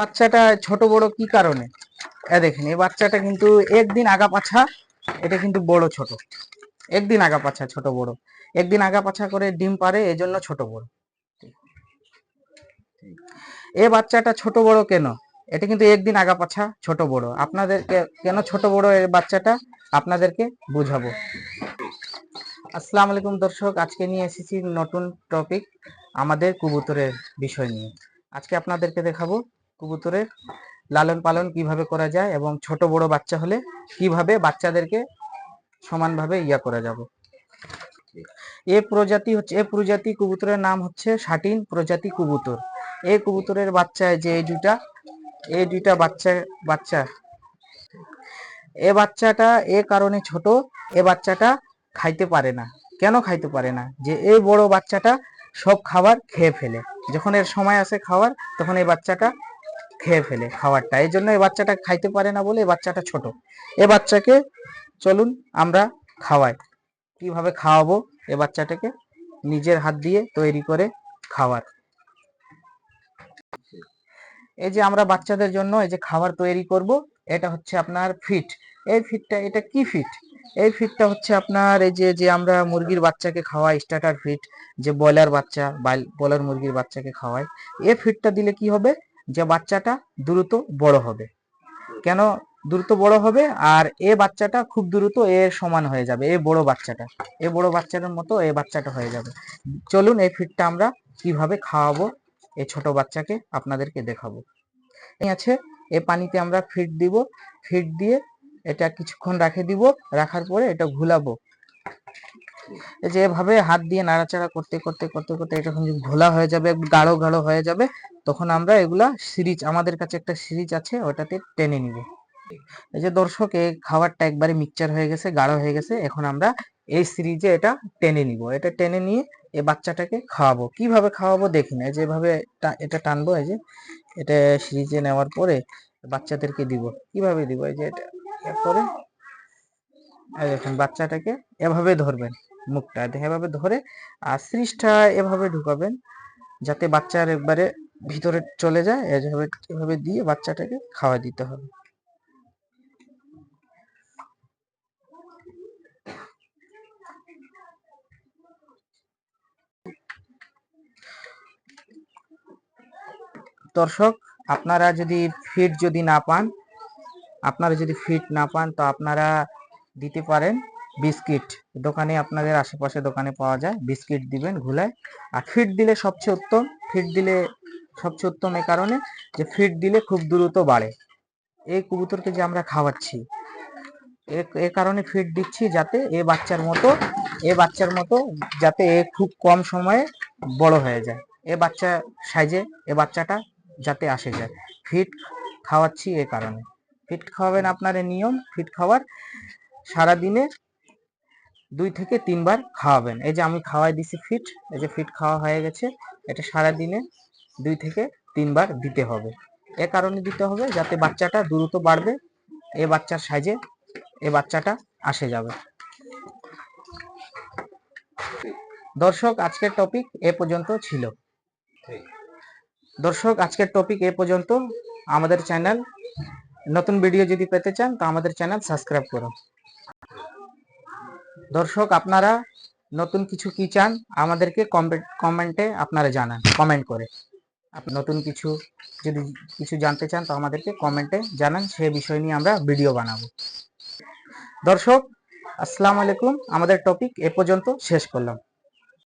বাচ্চাটা ছোট বড় কি কারণে? এ দেখেন, এই বাচ্চাটা কিন্তু একদিন আগা পাছা এটা কিন্তু বড় ছোট। একদিন আগা পাছা ছোট বড়। একদিন আগা পাছা করে ডিম পারে এজন্য ছোট বড়। এ বাচ্চাটা ছোট বড় কেন? এটা কিন্তু একদিন আগা পাছা ছোট বড়। আপনাদেরকে, কেন ছোট বড় এই বাচ্চাটা? আপনাদেরকে বুঝাবো। আসসালামু আলাইকুম দর্শক, আজকে নিয়ে এসেছি নতুন টপিক আমাদের কবুতরের বিষয় নিয়ে। আজকে আপনাদেরকে দেখাবো কবুতরের লালন পালন কীভাবে করা যায় এবং ছোট বড় বাচ্চা হলে কীভাবে বাচ্চাদেরকে সমানভাবে ইয়া করা যাবে? এ প্রজাতি হচ্ছে, এ প্রজাতি কবুতরের নাম হচ্ছে শাটিন প্রজাতি কবুতর। এই কবুতরের বাচ্চা যে এই দুইটা এই দুইটা বাচ্চা বাচ্চা। এ বাচ্চাটা এ কারণে ছোট, এ বাচ্চাটা খাইতে পারে না। কেন খাইতে পারে না? যে এই বড় বাচ্চাটা সব খাবার খেয়ে ফেলে। যখন এর সময় আসে খাওয়ার, তখন এই বাচ্চাটা খেয়ে ফেলে খাবারটা এই জন্য এই বাচ্চাটা খাইতে পারে না বলে এই বাচ্চাটা ছোট। এ বাচ্চাকে চলুন আমরা খাওয়াই। কীভাবে খাওয়াবো? এ বাচ্চাটাকে নিজের হাত দিয়ে তৈরি করে খাওয়ার। এই যে আমরা বাচ্চাদের জন্য এই যে খাবার তৈরি করব, এটা হচ্ছে আপনার ফিট। এই ফিটটা, এটা কি ফিট? এই ফিটটা হচ্ছে আপনার এই যে যে আমরা মুরগির বাচ্চাকে খাওয়াই স্টার্টার ফিট, যে ব্রয়লার বাচ্চা ব্রয়লার মুরগির বাচ্চাকে খাওয়াই এই ফিটটা দিলে কি হবে? যে বাচ্চাটা দ্রুত বড় হবে। কেন দ্রুত বড় হবে? আর এ বাচ্চাটা খুব দ্রুত এর সমান হয়ে যাবে, এ বড় বাচ্চাটা, এ বড় বাচ্চাটার মতো এ বাচ্চাটা হয়ে যাবে। চলুন এই ফিটটা আমরা কীভাবে খাওয়াবো এই ছোট বাচ্চাকে আপনাদেরকে দেখাবো। এই আছে, এ পানিতে আমরা ফিট দিব ফিট দিয়ে এটা কিছুক্ষণ রাখে দিব, রাখার পরে এটা ঘুলাবো। যে এভাবে হাত দিয়ে নাড়াচাড়া করতে করতে করতে করতে এটা যখন ঘোলা হয়ে যাবে, গাঢ় গাঢ় হয়ে যাবে তখন আমরা এগুলা সিরিজ, আমাদের কাছে একটা সিরিজ আছে, ওটাতে টেনে নিব। এই যে দর্শক, এই খাবারটা একবারে মিক্সচার হয়ে গেছে, গাঢ় হয়ে গেছে, এখন আমরা এই সিরিজে এটা টেনে নিব। এটা টেনে নিয়ে এই বাচ্চাটাকে খাওয়াবো। কীভাবে খাওয়াবো দেখি না যেভাবে এটা টানবো, এই যে এটা সিরিজে নেওয়ার পরে বাচ্চাদেরকে দিব। কীভাবে দিব? এই যে এটা এই দেখুন, বাচ্চাটাকে এভাবে ধরবেন মুখটা, এভাবে ধরে আর সিরিজটা এভাবে ঢুকাবেন, যাতে বাচ্চার একবারে ভিতরে চলে যায়, এভাবে এভাবে দিয়ে বাচ্চাটাকে খাওয়া দিতে হবে। দর্শক, আপনারা যদি ফিট যদি না পান, আপনারা যদি ফিট না পান, তো আপনারা দিতে পারেন বিস্কিট। দোকানে, আপনাদের আশেপাশে দোকানে পাওয়া যায়। বিস্কিট দিবেন, ঘুলায়। আর ফিট দিলে সবচেয়ে উত্তম ফিট দিলে সবচেয়ে উত্তম এ কারণে যে ফিট দিলে খুব দ্রুত বাড়ে। এই কবুতরকে যে আমরা খাওয়াচ্ছি, এ কারণে ফিট দিচ্ছি যাতে এ বাচ্চার মতো, এ বাচ্চার মতো যাতে এ খুব কম সময়ে বড় হয়ে যায়। এ বাচ্চা সাইজে, এ বাচ্চাটা যাতে আসে যায়। ফিট খাওয়াচ্ছি এ কারণে। ফিট খাওয়াবেন আপনার নিয়ম ফিট খাওয়ার সারা দিনে দুই থেকে তিনবার খাওয়াবেন। এই যে আমি খাওয়াই দিছি ফিট এই যে ফিট খাওয়া হয়ে গেছে, এটা সারা দিনে দুই থেকে তিনবার দিতে হবে। এ কারণে দিতে হবে যাতে বাচ্চাটা দ্রুত বাড়বে, এ বাচ্চার সাইজে এ বাচ্চাটা আসে যাবে। দর্শক, আজকের টপিক এ পর্যন্ত ছিল। দর্শক, আজকের টপিক এ পর্যন্ত। আমাদের চ্যানেল নতুন ভিডিও যদি পেতে চান, তো আমাদের চ্যানেল সাবস্ক্রাইব করুন। দর্শক, আপনারা নতুন কিছু কি চান, আমাদেরকে কমেন্টে আপনারা জানান কমেন্ট করে। নতুন কিছু যদি কিছু জানতে চান, তো আমাদেরকে কমেন্টে জানান। সে বিষয় নিয়ে আমরা ভিডিও বানাবো। দর্শক, আসসালামু আলাইকুম। আমাদের টপিক এ পর্যন্ত শেষ করলাম।